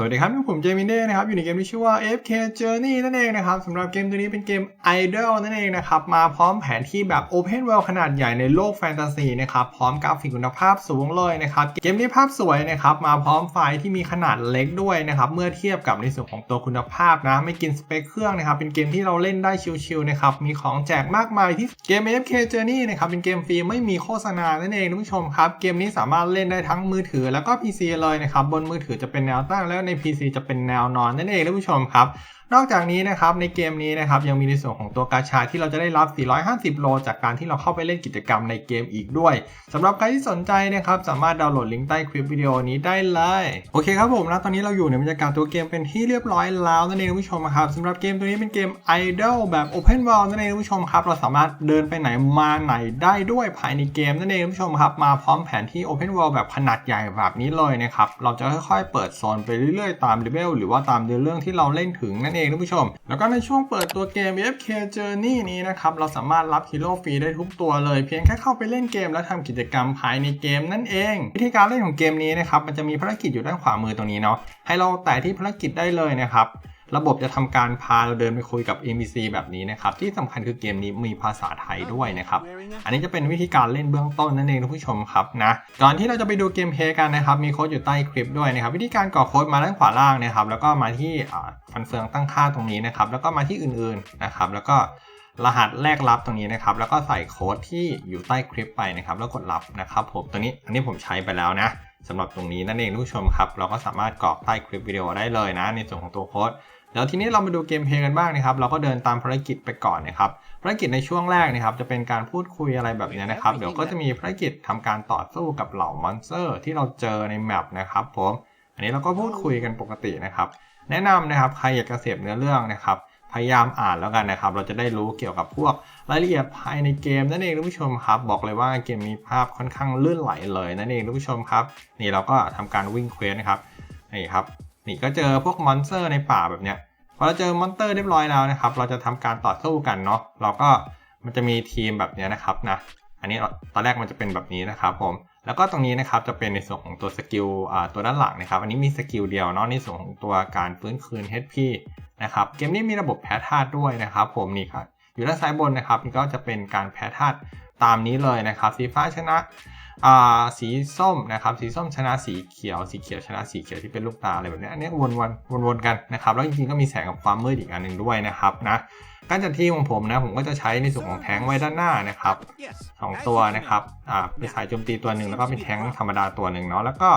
สวัสดีครับผมเจมินเด้นะครับอยู่ในเกมที่ชื่อว่า FK Journey นั่นเองนะครับสำหรับเกมตัวนี้เป็นเกม Idol นั่นเองนะครับมาพร้อมแผนที่แบบ Open World ขนาดใหญ่ในโลกแฟนตาซีนะครับพร้อมกราฟิกคุณภาพสูงเลยนะครับเกมนี้ภาพสวยนะครับมาพร้อมไฟล์ที่มีขนาดเล็กด้วยนะครับเมื่อเทียบกับในส่วนของตัวคุณภาพนะไม่กินสเปคเครื่องนะครับเป็นเกมที่เราเล่นได้ชิลๆนะครับมีของแจกมากมายที่เกม FK Journey นะครับเป็นเกมฟรีไม่มีโฆษณานั่นเองท่านผู้ชมครับเกมนี้สามารถเล่นได้ทั้งมือถือแล้วก็ PC เลยนะครับบนมือถือจะเป็นแนวตั้งแล้วใน PC จะเป็นแนวนอนนั่นเองท่านผู้ชมครับ นอกจากนี้นะครับในเกมนี้นะครับยังมีในส่วนของตัวกาชาที่เราจะได้รับ 450 โล จากการที่เราเข้าไปเล่นกิจกรรมในเกมอีกด้วยสำหรับใครที่สนใจนะครับสามารถดาวน์โหลดลิงก์ใต้คลิปวิดีโอนี้ได้เลยโอเคครับผมนะตอนนี้เราอยู่ในบรรยากาศตัวเกมเป็นที่เรียบร้อยแล้วนั่นเองท่านผู้ชมครับสำหรับเกมตัวนี้เป็นเกม Idol แบบ Open World นั่นเองท่านผู้ชมครับเราสามารถเดินไปไหนมาไหนได้ด้วยภายในเกมนั่นเองท่านผู้ชมครับมาพร้อมแผนที่ Open World แบบขนาดใหญ่แบบนี้เลยนะครับเราจะค่อยๆ เปิดโซนไปเรื่อยๆตามเลเวลหรือว่าตามเรื่องที่เราเล่นถึงนั่นเองท่านผู้ชม แล้วก็ในช่วงเปิดตัวเกม FK Journey นี้นะครับ เราสามารถรับฮีโร่ฟรีได้ทุกตัวเลย เพียงแค่เข้าไปเล่นเกมแล้วทำกิจกรรมภายในเกมนั่นเอง วิธีการเล่นของเกมนี้นะครับมันจะมีภารกิจอยู่ด้านขวามือตรงนี้เนาะให้เราแตะที่ภารกิจได้เลยนะครับ ระบบจะทำการพาเราเดินไปคุยกับ NPC แบบนี้นะครับ ที่สำคัญคือเกมนี้มีภาษาไทยด้วยนะครับ อันนี้จะเป็นวิธีการเล่นเบื้องต้นนั่นเองท่านผู้ชมครับนะก่อนที่เราจะไปดูเกมเพลย์กันนะครับ มีโค้ดอยู่ใต้คลิปด้วยนะครับ วิธีการกรอกโค้ดมาด้านขวาล่างนะครับ แล้วก็มาที่ฟันเฟืองตั้งค่าตรงนี้นะครับ แล้วก็มาที่อื่นๆนะครับ แล้วก็รหัสแรกรับตรงนี้นะครับ แล้วก็ใส่โค้ดที่อยู่ใต้คลิปไปนะครับ แล้วกดรับนะครับ ผมตัวนี้อันนี้ผมใช้ไปแล้วนะสำหรับตรงนี้นั่นเองท่านผู้ชมครับ เราก็สามารถกรอกใต้คลิปวิดีโอได้เลยนะ ในส่วนของตัวโค้ด แล้วทีนี้เรามาดูเกมเพลย์กันบ้างนะครับ เราก็เดินตามภารกิจไปก่อนนะครับภารกิจในช่วงแรกนะครับ จะเป็นการพูดคุยอะไรแบบนี้นะครับ เดี๋ยวก็จะมีภารกิจทำการต่อสู้กับเหล่ามอนสเตอร์ ที่เราเจอในแมปนะครับผม อันนี้เราก็พูดคุยกันปกตินะครับ แนะนำนะครับใครอยากจะเสพเนื้อเรื่องนะครับ พยายามอ่านแล้วกันนะครับ เราจะได้รู้เกี่ยวกับพวกรายละเอียดภายในเกมนั่นเองท่านผู้ชมครับ บอกเลยว่าเกมมีภาพค่อนข้างลื่นไหลเลยนั่นเองท่านผู้ชมครับ นี่เราก็ทำการวิ่งเควสนะครับนี่ครับ นี่ก็เจอพวกมอนสเตอร์ในป่าแบบเนี้ยพอเราเจอมอนสเตอร์เรียบร้อยแล้วนะครับ เราจะทำการต่อสู้กันเนาะเราก็มันจะมีทีมแบบนี้นะครับนะอันนี้ตอนแรกมันจะเป็นแบบนี้นะครับผมแล้วก็ตรงนี้นะครับจะเป็นในส่วนของตัวสกิลตัวด้านหลังนะครับ อันนี้มีสกิลเดียวเนาะในส่วนของตัวการฟื้นคืน HP นะครับเกมนี้มีระบบแพ้ธาตุด้วยนะครับ ผมนี่ครับอยู่ด้านซ้ายบนนะครับนี่ก็จะเป็นการแพ้ธาตุตามนี้เลยนะครับสีฟ้าชนะ สีส้มนะครับสีส้มชนะสีเขียวสีเขียวชนะสีเขียวที่เป็นลูกตาอะไรแบบนี้อันนี้วนวนวนวนกันนะครับแล้วจริงๆก็มีแสงกับความมืดอีกอันหนึ่งด้วยนะครับนะการจัดทีมของผมนะผมก็จะใช้ในส่วนของแทงไว้ด้านหน้านะครับสองตัวนะครับอ่าเป็นสายโจมตีตัวหนึ่งแล้วก็เป็นแทงธรรมดาตัวหนึ่งเนาะแล้วก็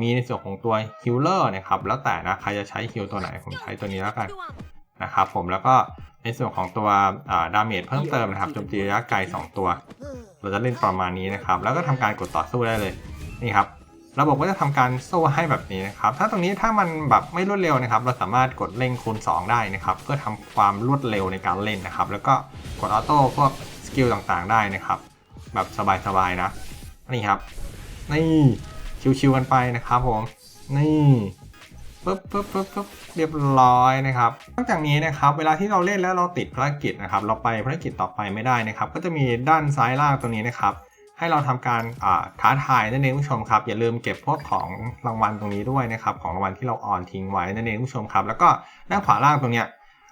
มีในส่วนของตัวฮิลเลอร์นะครับแล้วแต่นะใครจะใช้ฮิลตัวไหนผมใช้ตัวนี้แล้วกันนะครับผมแล้วก็ในส่วนของตัวดาเมจเพิ่มเติมนะครับโจมตีระยะไกล2 ตัว เราจะเล่นประมาณนี้นะครับ แล้วก็ทำการกดต่อสู้ได้เลยนี่ครับระบบก็จะทำการสู้ให้แบบนี้นะครับ ถ้าตรงนี้ถ้ามันแบบไม่รวดเร็วนะครับ เราสามารถกดเร่งคูณ 2 ได้นะครับ เพื่อทำความรวดเร็วในการเล่นนะครับ แล้วก็กดออโต้พวกสกิลต่างๆได้นะครับ แบบสบายๆนะ นี่ครับ นี่ชิวๆกันไปนะครับผม นี่ ปึ๊บปึ๊บปึ๊บปึ๊บเรียบร้อยนะครับนอกจากนี้นะครับ เวลาที่เราเล่นแล้วเราติดภารกิจนะครับ เราไปภารกิจต่อไปไม่ได้นะครับ ก็จะมีด้านซ้ายล่างตรงนี้นะครับ ให้เราทำการท้าทายนั่นเองผู้ชมครับ อย่าลืมเก็บพวกของรางวัลตรงนี้ด้วยนะครับ ของรางวัลที่เราออนทิ้งไว้นั่นเองผู้ชมครับ แล้วก็ด้านขวาล่างตรงเนี้ย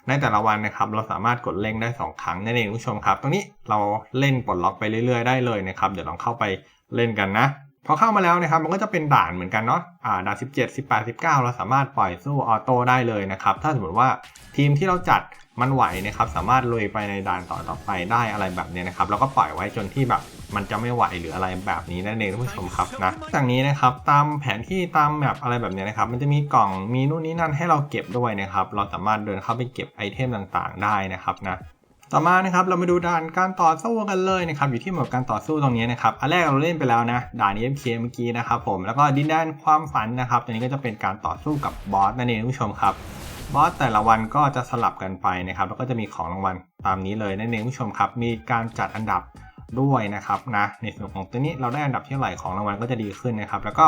ในแต่ละวันนะครับ เราสามารถกดเล่งได้ 2 ครั้งนั่นเองผู้ชมครับ ตรงนี้เราเล่นปลดล็อกไปเรื่อยๆได้เลยนะครับ เดี๋ยวลองเข้าไปเล่นกันนะ พอเข้ามาแล้วนะครับมันก็จะเป็นด่านเหมือนกันเนาะอ่าด่าน 17 18 19 เราสามารถปล่อยสู้ออโต้ได้เลยนะครับ ถ้าสมมติว่าทีมที่เราจัดมันไหวนะครับ สามารถลุยไปในด่านต่อต่อไปได้อะไรแบบนี้นะครับ แล้วก็ปล่อยไว้จนที่แบบมันจะไม่ไหวหรืออะไรแบบนี้นั่นเองท่านผู้ชมครับนะจากนี้นะครับตามแผนที่ตามแมปอะไรแบบนี้นะครับ มันจะมีกล่องมีนู่นนี่นั่นให้เราเก็บด้วยนะครับ เราสามารถเดินเข้าไปเก็บไอเทมต่างๆ ได้นะครับนะ ต่อมานะครับเรามาดูด่านการต่อสู้กันเลยนะครับอยู่ที่หมวดการต่อสู้ตรงนี้นะครับอันแรกเราเล่นไปแล้วนะด่าน EFK เมื่อกี้นะครับผมแล้วก็ดินแดนความฝันนะครับตัวนี้ก็จะเป็นการต่อสู้กับบอสนั่นเองผู้ชมครับบอสแต่ละวันก็จะสลับกันไปนะครับแล้วก็จะมีของรางวัลตามนี้เลยนั่นเองผู้ชมครับมีการจัดอันดับ ด้วยนะครับนะในส่วนของตัวนี้เราได้อันดับที่เท่าไหร่ของรางวัลก็จะดีขึ้นนะครับ แล้วก็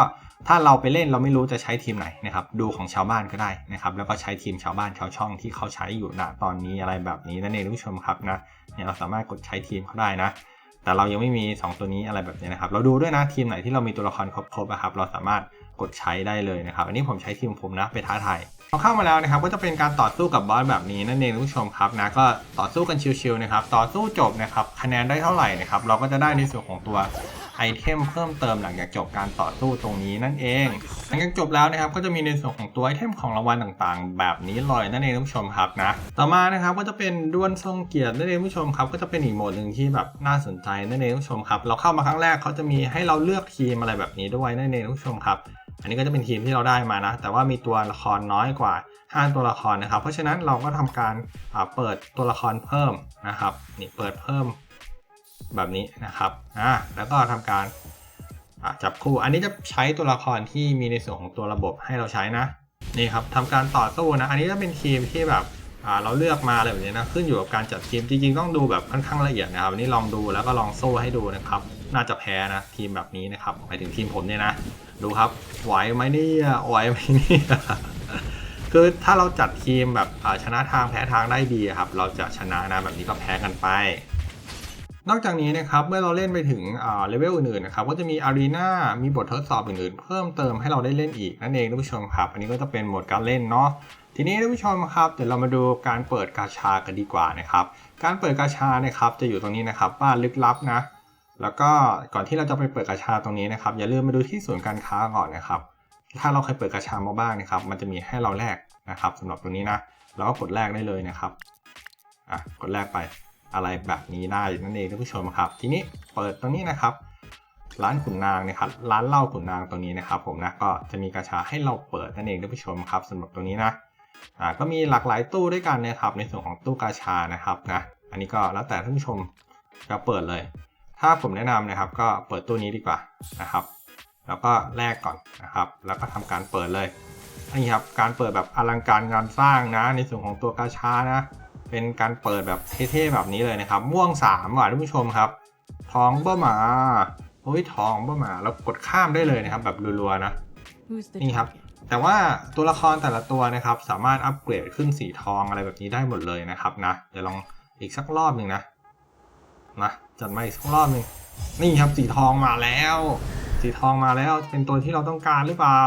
ถ้าเราไปเล่นเราไม่รู้จะใช้ทีมไหนนะครับดูของชาวบ้านก็ได้นะครับ แล้วก็ใช้ทีมชาวบ้านชาวช่องที่เขาใช้อยู่ณตอนนี้อะไรแบบนี้นั่นเองทุกชมครับนะเนี่ยเราสามารถกดใช้ทีมเขาได้นะ แต่เรายังไม่มี 2 ตัวนี้อะไรแบบนี้นะครับ เราดูด้วยนะทีมไหนที่เรามีตัวละครครบๆนะครับ เราสามารถกดใช้ได้เลยนะครับ อันนี้ผมใช้ทีมผมนะไปท้าทายพอเข้ามาแล้วนะครับก็จะเป็นการต่อสู้กับบอสแบบนี้นั่นเองท่านผู้ชมครับนะก็ต่อสู้กันชิวๆนะครับต่อสู้จบนะครับคะแนนได้เท่าไหร่นะครับเราก็จะได้ในส่วนของตัว ไอเทมเพิ่มเติมหลังจากจบการต่อสู้ตรงนี้นั่นเอง หลังจากจบแล้วนะครับก็จะมีในส่วนของตัวไอเทมของรางวัลต่างๆ แบบนี้เลยนั่นเองท่านผู้ชมครับนะ ต่อมานะครับก็จะเป็นด้วลทรงเกียรตินั่นเองท่านผู้ชมครับก็จะเป็นอีกโหมดหนึ่งที่แบบน่าสนใจนั่นเองท่านผู้ชมครับ เราเข้ามาครั้งแรกเขาจะมีให้เราเลือกทีมอะไรแบบนี้ด้วยนั่นเองท่านผู้ชมครับ อันนี้ก็จะเป็นทีมที่เราได้มานะ แต่ว่ามีตัวละครน้อยกว่า 5 ตัวละครนะครับ เพราะฉะนั้นเราก็ทำการเปิดตัวละครเพิ่มนะครับนี่เปิดเพิ่ม แบบนี้นะครับอ่าแล้วก็ทำการจับคู่ อันนี้จะใช้ตัวละครที่มีในส่วนของตัวระบบให้เราใช้นะนี่ครับทำการต่อสู้นะ อันนี้จะเป็นทีมที่แบบอ่าเราเลือกมาอะไรแบบนี้นะขึ้นอยู่กับการจัดทีมจริงๆต้องดูแบบค่อนข้างละเอียดนะครับอันนี้ลองดูแล้วก็ลองสู้ให้ดูนะครับ น่าจะแพ้นะทีมแบบนี้นะครับหมายถึงทีมผมเนี่ยนะ ดูครับไหวไหมเนี่ยไหวไหมเนี่ยคือถ้าเราจัดทีมแบบอ่าชนะทางแพ้ทางได้ดีครับ เราจะชนะนะแบบนี้ก็แพ้กันไป นอกจากนี้นะครับเมื่อเราเล่นไปถึงเลเวลอื่นๆนะครับก็จะมีอารีนามีบททดสอบอื่นๆ เพิ่มเติมให้เราได้เล่นอีกนั่นเองท่านผู้ชมครับ อันนี้ก็จะเป็นโหมดการเล่นเนาะทีนี้ท่านผู้ชมครับเดี๋ยวเรามาดูการเปิดกาชากันดีกว่านะครับการเปิดกาชานะครับจะอยู่ตรงนี้นะครับบ้านลึกลับนะ แล้วก็ก่อนที่เราจะไปเปิดกาชาตรงนี้นะครับอย่าลืมมาดูที่ศูนย์การค้าก่อนนะครับถ้าเราเคยเปิดกาชามาบ้างนะครับ มันจะมีให้เราแลกนะครับสำหรับตรงนี้นะเราก็กดแลกได้เลยนะครับอะกดแลกไป อะไรแบบนี้ได้นั่นเองท่านผู้ชมครับ ทีนี้เปิดตรงนี้นะครับ ร้านขุนนางนะครับ ร้านเหล้าขุนนางตรงนี้นะครับ ผมนะก็จะมีกาชาให้เราเปิดนั่นเองท่านผู้ชมครับสำหรับตรงนี้นะอ่าก็มีหลากหลายตู้ด้วยกันนะครับ ในส่วนของตู้กาชานะครับนะอันนี้ก็แล้วแต่ท่านผู้ชมจะเปิดเลย ถ้าผมแนะนำนะครับ ก็เปิดตู้นี้ดีกว่านะครับ แล้วก็แลกก่อนนะครับ แล้วก็ทำการเปิดเลยนี่ครับการเปิดแบบอลังการงานสร้างนะ ในส่วนของตัวกาชานะ เป็นการเปิดแบบเท่ๆแบบนี้เลยนะครับ ม่วงสามว่ะท่านผู้ชมครับทองเบ้าหมาโอ้ยทองเบ้าหมาแล้วกดข้ามได้เลยนะครับ แบบรัวๆนะ Who's the นี่ครับ target? แต่ว่าตัวละครแต่ละตัวนะครับ สามารถอัปเกรดขึ้นสีทองอะไรแบบนี้ได้หมดเลยนะครับนะเดี๋ยวลองอีกสักรอบหนึ่งนะนะจัดมาอีกสักรอบหนึ่งนี่ครับสีทองมาแล้ว สีทองมาแล้วเป็นตัวที่เราต้องการหรือเปล่า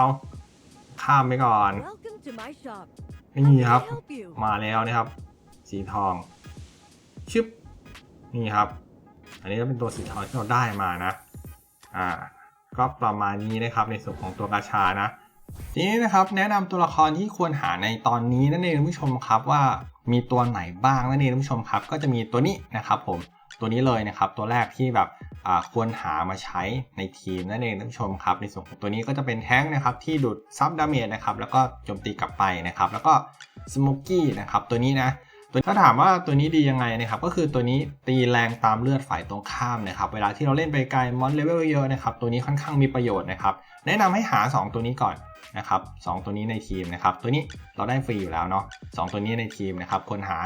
ข้ามไปก่อน Welcome to my shop. นี่ครับ How can I help you? มาแล้วนะครับ สีทองชึบนี่ครับ อันนี้ก็เป็นตัวสีทองที่เราได้มานะ อ่า ก็ประมาณนี้นะครับในส่วนของตัวกาชานะทีนี้นะครับแนะนำตัวละครที่ควรหาในตอนนี้นั่นเองท่านผู้ชมครับว่ามีตัวไหนบ้างนั่นเองท่านผู้ชมครับ ก็จะมีตัวนี้นะครับผมตัวนี้เลยนะครับ ตัวแรกที่แบบควรหามาใช้ในทีมนั่นเองท่านผู้ชมครับ ในส่วนของตัวนี้ก็จะเป็นแท้งนะครับที่ดูดซับดาเมจนะครับแล้วก็โจมตีกลับไปนะครับ แล้วก็สโมกกี้นะครับตัวนี้นะ ถ้าถามว่าตัวนี้ดียังไงนะครับก็คือตัวนี้ตีแรงตามเลือดฝ่ายตรงข้ามนะครับเวลาที่เราเล่นไปไกลมอนเลเวลเยอะนะครับตัวนี้ค่อนข้างมีประโยชน์นะครับแนะนำให้หา 2 ตัวนี้ก่อนนะครับสตัวนี้ในทีมนะครับตัวนี้เราได้ฟรีอยู่แล้วเนาะสตัวนี้ในทีมนะครับควรหา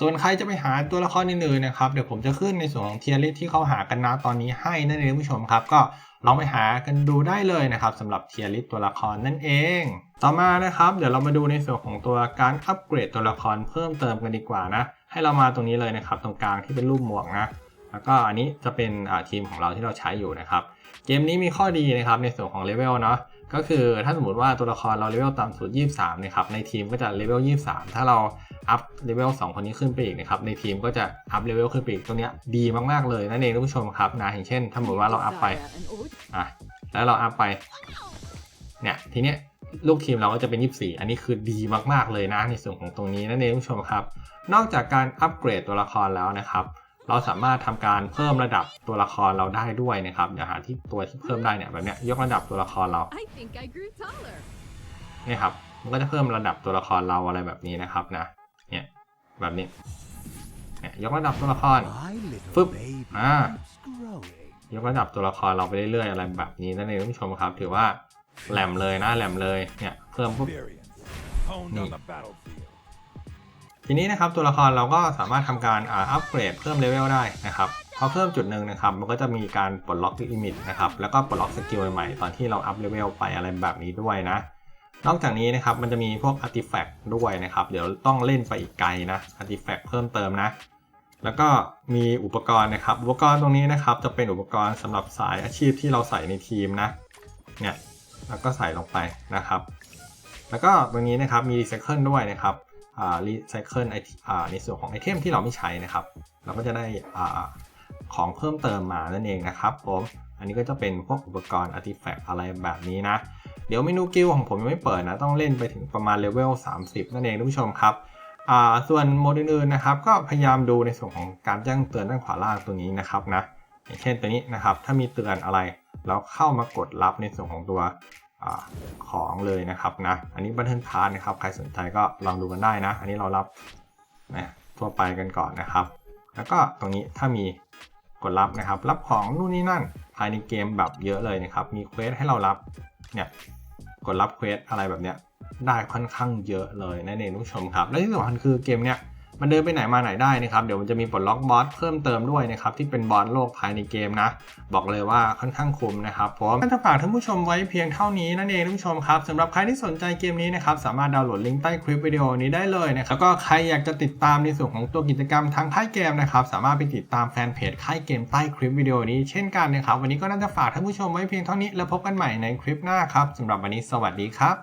ส่วนใครจะไปหาตัวละครอื่นๆนะครับเดี๋ยวผมจะขึ้นในส่วนของเทียร์ลิสที่เขาหากันนะตอนนี้ให้นั่นเองผู้ชมครับก็ ลองไปหากันดูได้เลยนะครับสำหรับเทียร์ลิสตัวละครนั่นเอง ต่อมานะครับ เดี๋ยวเรามาดูในส่วนของตัวการอัปเกรดตัวละครเพิ่มเติมกันดีกว่านะ ให้เรามาตรงนี้เลยนะครับ ตรงกลางที่เป็นรูปหมวกนะแล้วก็อันนี้จะเป็นทีมของเราที่เราใช้อยู่นะครับ เกมนี้มีข้อดีนะครับในส่วนของเลเวลเนาะ ก็คือถ้าสมมติว่าตัวละครเราเลเวลต่ำสุด 23นะครับในทีมก็จะเลเวล 23 ถ้าเราอัพเลเวล2คนนี้ขึ้นไปอีกนะครับในทีมก็จะอัพเลเวลขึ้นไปอีกตรงเนี้ยดีมากๆเลยนั่นเองท่านผู้ชมครับนะอย่างเช่นถ้าสมมติว่าเราอัพไปอะแล้วเราอัพไปเนี่ยทีเนี้ยลูกทีมเราก็จะเป็น 24 อันนี้คือดีมากๆเลยนะในส่วนของตรงนี้นั่นเองท่านผู้ชมครับ นอกจากการอัปเกรดตัวละครแล้วนะครับ เราสามารถทำการเพิ่มระดับตัวละครเราได้ด้วยนะครับเดี๋ยวหาที่ตัวที่เพิ่มได้เนี่ยแบบเนี้ยยกระดับตัวละครเรา I think I grew taller. เนี่ยครับมันก็จะเพิ่มระดับตัวละครเราอะไรแบบนี้นะครับนะเนี่ยแบบนี้เนี่ยยกระดับตัวละคร My little Foop. baby Ah. keeps growing. ยกระดับตัวละครเราไปเรื่อยๆอะไรแบบนี้นั่นเองท่านผู้ชมครับ ถือว่าแหลมเลยนะแหลมเลยเนี่ยเพิ่มปุ๊บ Experience ทีนี้นะครับตัวละครเราก็สามารถทำการอัปเกรดเพิ่มเลเวลได้นะครับพอเพิ่มจุดหนึ่งนะครับมันก็จะมีการปลดล็อกลิมิตนะครับแล้วก็ปลดล็อกสกิลใหม่ๆตอนที่เราอัพเลเวลไปอะไรแบบนี้ด้วยนะนอกจากนี้นะครับมันจะมีพวกอาร์ติแฟกต์ด้วยนะครับ เดี๋ยวต้องเล่นไปอีกไกลนะอาร์ติแฟกต์เพิ่มเติมนะแล้วก็มีอุปกรณ์นะครับ อุปกรณ์ตรงนี้นะครับ จะเป็นอุปกรณ์สำหรับสายอาชีพที่เราใส่ในทีมนะเนี่ยแล้วก็ใส่ลงไปนะครับ แล้วก็ตรงนี้นะครับมีรีไซเคิลด้วยนะครับ รีไซเคิลไออ่าในส่วนของไอเทมที่เราไม่ใช้นะครับ เราก็จะได้ของเพิ่มเติมมานั่นเองนะครับผมอันนี้ก็จะเป็นพวกอุปกรณ์อาร์ติแฟกต์อะไรแบบนี้นะ เดี๋ยวเมนูกิลของผมยังไม่เปิดนะ ต้องเล่นไปถึงประมาณเลเวล 30 นั่นเองท่านผู้ชมครับส่วนโหมดอื่นๆนะครับ ก็พยายามดูในส่วนของการแจ้งเตือนด้านขวาล่างตัวนี้นะครับนะอย่างเช่นตัวนี้นะครับ ถ้ามีเตือนอะไร แล้วเข้ามากดรับในส่วนของตัว ของเลยนะครับนะ อันนี้บันเทิงพาร์ทนะครับ ใครสนใจก็ลองดูกันได้นะ อันนี้เรารับนะทั่วไปกันก่อนนะครับ แล้วก็ตรงนี้ถ้ามีกดรับนะครับ รับของนู่นนี่นั่นภายในเกมแบบเยอะเลยนะครับ มีเควสให้เรารับ เนี่ยกดรับเควสอะไรแบบเนี้ยได้ค่อนข้างเยอะเลยนั่นเองทุกชมครับ และที่สำคัญคือเกมเนี้ย มันเดินไปไหนมาไหนได้นะครับ เดี๋ยวมันจะมีปลดล็อกบอสเพิ่มเติมด้วยนะครับที่เป็นบอสโลกภายในเกมนะ บอกเลยว่าค่อนข้างคุ้มนะครับผมก็จะฝากท่านผู้ชมไว้เพียงเท่านี้นั่นเองท่านผู้ชมครับสำหรับใครที่สนใจเกมนี้นะครับสามารถดาวน์โหลดลิงก์ใต้คลิปวิดีโอนี้ได้เลยนะครับแล้วก็ใครอยากจะติดตามในส่วนของตัวกิจกรรมทางค่ายเกมนะครับสามารถไปติดตามแฟนเพจค่ายเกมใต้คลิปวิดีโอนี้เช่นกันนะครับวันนี้ก็น่าจะฝากท่านผู้ชมไว้เพียงเท่านี้แล้วพบกันใหม่ในคลิปหน้าครับสำหรับวันนี้สวัสดีครับ